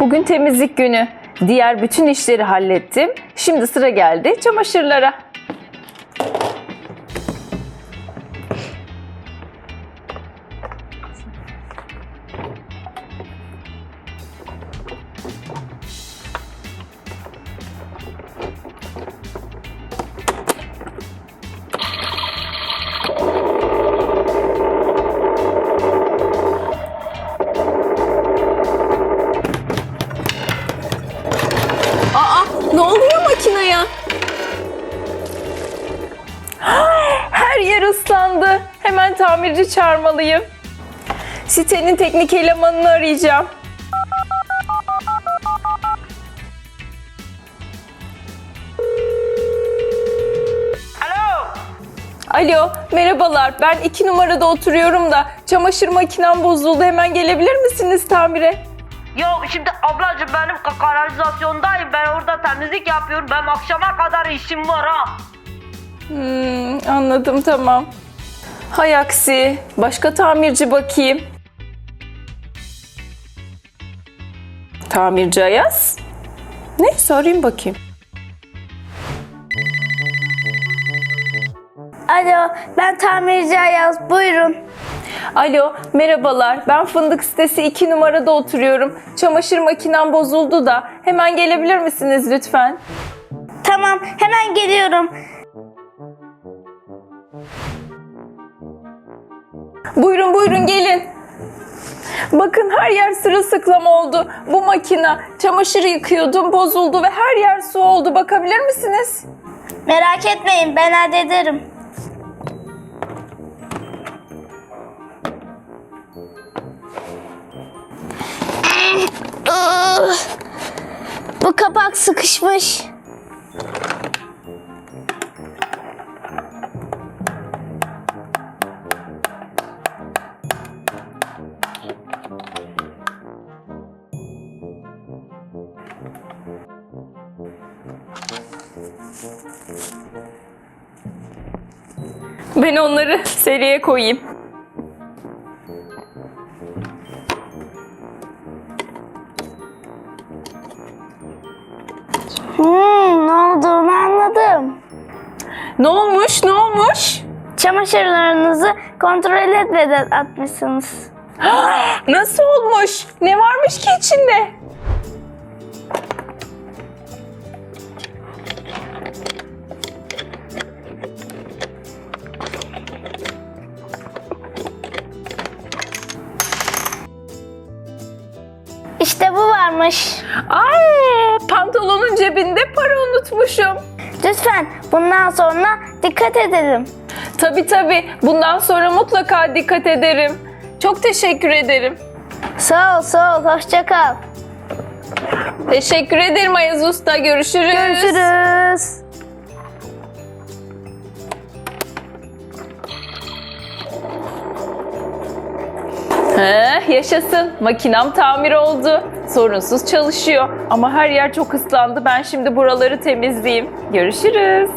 Bugün temizlik günü. Diğer bütün işleri hallettim. Şimdi sıra geldi çamaşırlara. Islandı. Hemen tamirci çağırmalıyım. Sitenin teknik elemanını arayacağım. Alo. Alo, merhabalar. Ben iki numarada oturuyorum da çamaşır makinem bozuldu. Hemen gelebilir misiniz tamire? Yok şimdi ablacığım benim ka- kanalizasyondayım. Ben orada temizlik yapıyorum. Ben akşama kadar işim var ha. Hmm, anladım tamam. Hay aksi. Başka tamirci bakayım. Tamirci Ayaz. Neyse arayayım bakayım. Alo, ben tamirci Ayaz. Buyurun. Alo, merhabalar. Ben Fındık sitesi 2 numarada oturuyorum. Çamaşır makinem bozuldu da. Hemen gelebilir misiniz lütfen? Tamam, hemen geliyorum. Buyurun buyurun gelin. Bakın her yer sırılsıklam oldu. Bu makine çamaşır yıkıyordum bozuldu ve her yer su oldu. Bakabilir misiniz? Merak etmeyin, ben hallederim. Bu kapak sıkışmış. Ben onları seriye koyayım. Hmm, ne olduğunu anladım. Ne olmuş? Ne olmuş? Çamaşırlarınızı kontrol etmeden atmışsınız. Nasıl olmuş? Ne varmış ki içinde? Varmış. Ay, pantolonun cebinde para unutmuşum. Lütfen bundan sonra dikkat edelim. Tabii tabii. Bundan sonra mutlaka dikkat ederim. Çok teşekkür ederim. Sağ ol, sağ ol. Hoşça kal. Teşekkür ederim Ayaz Usta. Görüşürüz. Görüşürüz. He, yaşasın. Makinem tamir oldu. Sorunsuz çalışıyor. Ama her yer çok ıslandı. Ben şimdi buraları temizleyeyim. Görüşürüz.